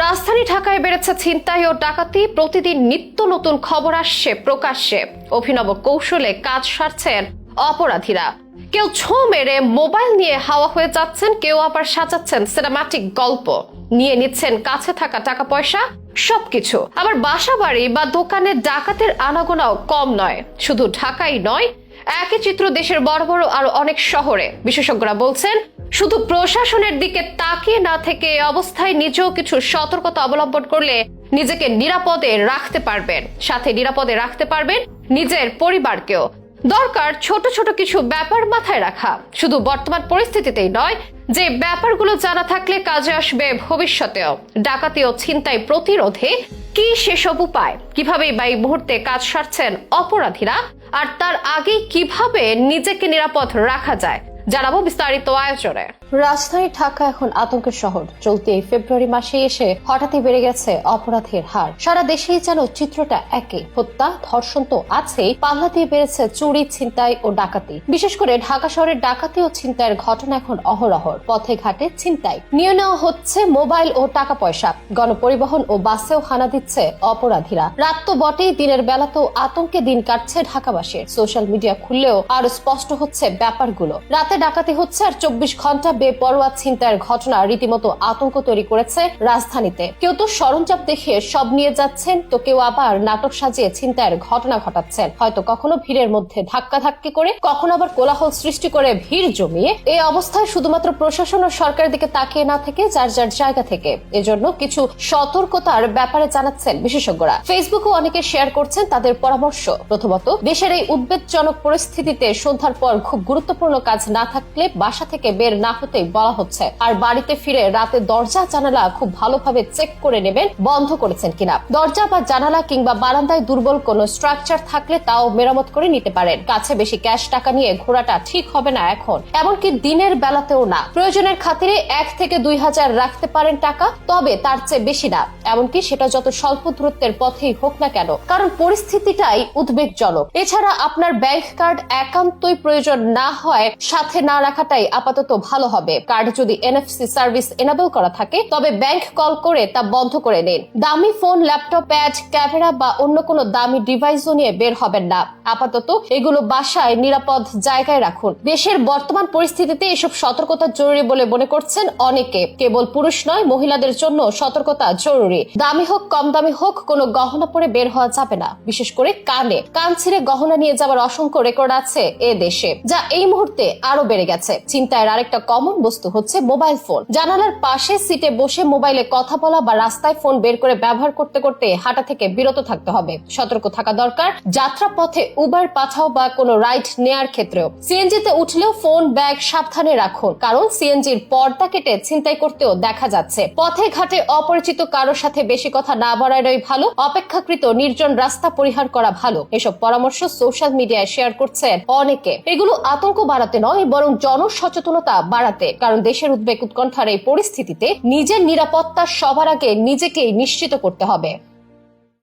রাজধানী ঢাকায় বেড়েছে ছিনতাই ও ডাকাতি। প্রতিদিন নিত্য নতুন খবর আসছে প্রকাশ্যে। অভিনব কৌশলে কাজ সারছেন অপরাধীরা। কেউ ছো মেরে মোবাইল নিয়ে হাওয়া হয়ে যাচ্ছেন, কেউ আবার সাজাচ্ছেন সিনেমাটিক গল্প। নিয়ে নিচ্ছেন কাছে থাকা টাকা পয়সা, সবকিছু। আবার বাসা বাড়ি বা দোকানে ডাকাতের আনাগোনাও কম নয়। শুধু ঢাকাই নয়, একই চিত্র দেশের বড় বড় আরও অনেক শহরে। বিশেষজ্ঞরা বলছেন শুধু প্রশাসনের দিকে তাকিয়ে না থেকে অবস্থায় নিজেও কিছু সতর্কতা অবলম্বন করলে নিজেকে নিরাপদে রাখতে পারবেন, সাথে নিরাপদে রাখতে পারবেন নিজের পরিবারকেও। দরকার ছোট ছোট কিছু ব্যাপার মাথায় রাখা। শুধু বর্তমান পরিস্থিতিতেই নয়, যে ব্যাপারগুলো জানা থাকলে কাজে আসবে ভবিষ্যতেও। ডাকাতি ও ছিনতাই প্রতিরোধে কি সেসব উপায়? কীভাবে বা এই মুহূর্তে কাজ সারছেন অপরাধীরা? আর তার আগে কীভাবে নিজেকে নিরাপদ রাখা যায়? জানাব বিস্তারিত আয়োজনে। রাজধানী ঢাকা এখন আতঙ্কের শহর। চলতি এই ফেব্রুয়ারি মাসে এসে হঠাৎই বেড়ে গেছে অপরাধের হার। সারা দেশেই যেন চিত্রটা একই হত্যা, ধর্ষণ তো আছেই। পাল্লা দিয়ে বেড়েছে চুরি, ছিনতাই ও ডাকাতি। বিশেষ করে ঢাকা শহরের ডাকাতি ও ছিনতাইয়ের ঘটনা এখন অহরহর পথে ঘাটে ছিনতাই। নিয়ে নেওয়া হচ্ছে মোবাইল ও টাকা পয়সা গণপরিবহন ও বাসেও হানা দিচ্ছে অপরাধীরা। রাত তো বটেই, দিনের বেলাতেও আতঙ্কে দিন কাটছে ঢাকাবাসীর। সোশ্যাল মিডিয়া খুললেও আরও স্পষ্ট হচ্ছে ব্যাপারগুলো। রাতে ডাকাতি হচ্ছে আর চব্বিশ ঘণ্টা বেপরোয়া ছিনতাইয়ের ঘটনা রীতিমতো আতঙ্ক তৈরি করেছে রাজধানীতে। কেউ তো সরঞ্জাম দেখে সব নিয়ে যাচ্ছেন, তো কেউ আবার নাটক সাজিয়ে ছিনতাইয়ের ঘটনা ঘটাচ্ছেন। হয়তো কখনো ভিড়ের মধ্যে ধাক্কা ধাক্কি করে, কখনো আবার কোলাহল সৃষ্টি করে ভিড় জমিয়ে। এই অবস্থায় শুধুমাত্র প্রশাসন ও সরকারের দিকে তাকিয়ে না থেকে যার যার জায়গা থেকে। এজন্য কিছু সতর্কতার ব্যাপারে জানাচ্ছেন বিশেষজ্ঞরা। ফেসবুকে অনেকে শেয়ার করছেন তাদের পরামর্শ। প্রথমত, দেশের এই উদ্বেগজনক পরিস্থিতিতে সন্ধ্যার পর খুব গুরুত্বপূর্ণ কাজ না থাকলে বাসা থেকে বের না হতেই বলা হচ্ছে। আর বাড়িতে ফিরে রাতে দরজা, জানালা খুব ভালোভাবে চেক করে নেবেন, বন্ধ করেছেন কিনা। দরজা বা জানালা কিংবা বারান্দায় দুর্বল কোনো স্ট্রাকচার থাকলে তাও মেরামত করে নিতে পারেন। কাছে বেশি ক্যাশ টাকা নিয়ে ঘোরাটা ঠিক হবে না এখন। এমনকি দিনের বেলাতেও না। প্রয়োজনের খাতিরে এক থেকে দুই হাজার রাখতে পারেন টাকা, তবে তার চেয়ে বেশি না। এমনকি সেটা যত স্বল্প দূরত্বের পথেই হোক না কেন। কারণ পরিস্থিতিটাই উদ্বেগজনক। এছাড়া আপনার ব্যাংক কার্ড একান্তই প্রয়োজন না হয়, সাথে না রাখাটাই আপাতত ভালো হবে। কার্ড যদি এনএফসি সার্ভিস এনাবেল করা থাকে, তবে ব্যাংক কল করে তা বন্ধ করে নিন। দামি ফোন ল্যাপটপ প্যাড ক্যামেরা বা অন্য কোনো দামি ডিভাইসও নিয়ে বের হবেন না। আপাতত এগুলো বাসায় নিরাপদ জায়গায় রাখুন। দেশের বর্তমান পরিস্থিতিতে এসব সতর্কতা জরুরি বলে মনে করছেন অনেকে। কেবল পুরুষ নয়, মহিলাদের জন্য সতর্কতা জরুরি। দামি হোক, কম দামি হোক, কোনো গহনা পরে বের হওয়া যাবে না। বিশেষ করে কানে। কান ছিঁড়ে গহনা নিয়ে যাওয়ার অসংখ্য রেকর্ড আছে এ দেশে, যা এই মুহূর্তে আরও বেড়ে গেছে। চিন্তায় আরেকটা কমন বস্তু হচ্ছে মোবাইল ফোন। জানালার পাশে সিটে বসে মোবাইলে কথা বলা বা রাস্তায় ফোন বের করে ব্যবহার করতে করতে হাঁটা থেকে বিরত থাকতে হবে। সতর্ক থাকা দরকার। যাত্রা পথে উবার, পাঠাও বা কোনো রাইড নেয়ার ক্ষেত্রেও। সিএনজিতে উঠলেও ফোন, ব্যাগ সাবধানে রাখুন, কারণ সিএনজির পর্দা কেটে ছিনতাই করতেও দেখা যাচ্ছে। পথে ঘাটে অপরিচিত কারোর সাথে বেশি কথা না বাড়ানোই ভালো। অপেক্ষাকৃত নির্জন রাস্তা পরিহার করা ভালো। এসব পরামর্শ সোশ্যাল মিডিয়ায় শেয়ার করছেন অনেকে। এগুলো আতঙ্ক বাড়াতে নয়, বরং জনসচেতনতা বাড়াতে কারণ দেশের উদ্বেগ উৎকণ্ঠার এই পরিস্থিতিতে নিজের নিরাপত্তা সবার আগে নিজেকেই নিশ্চিত করতে হবে।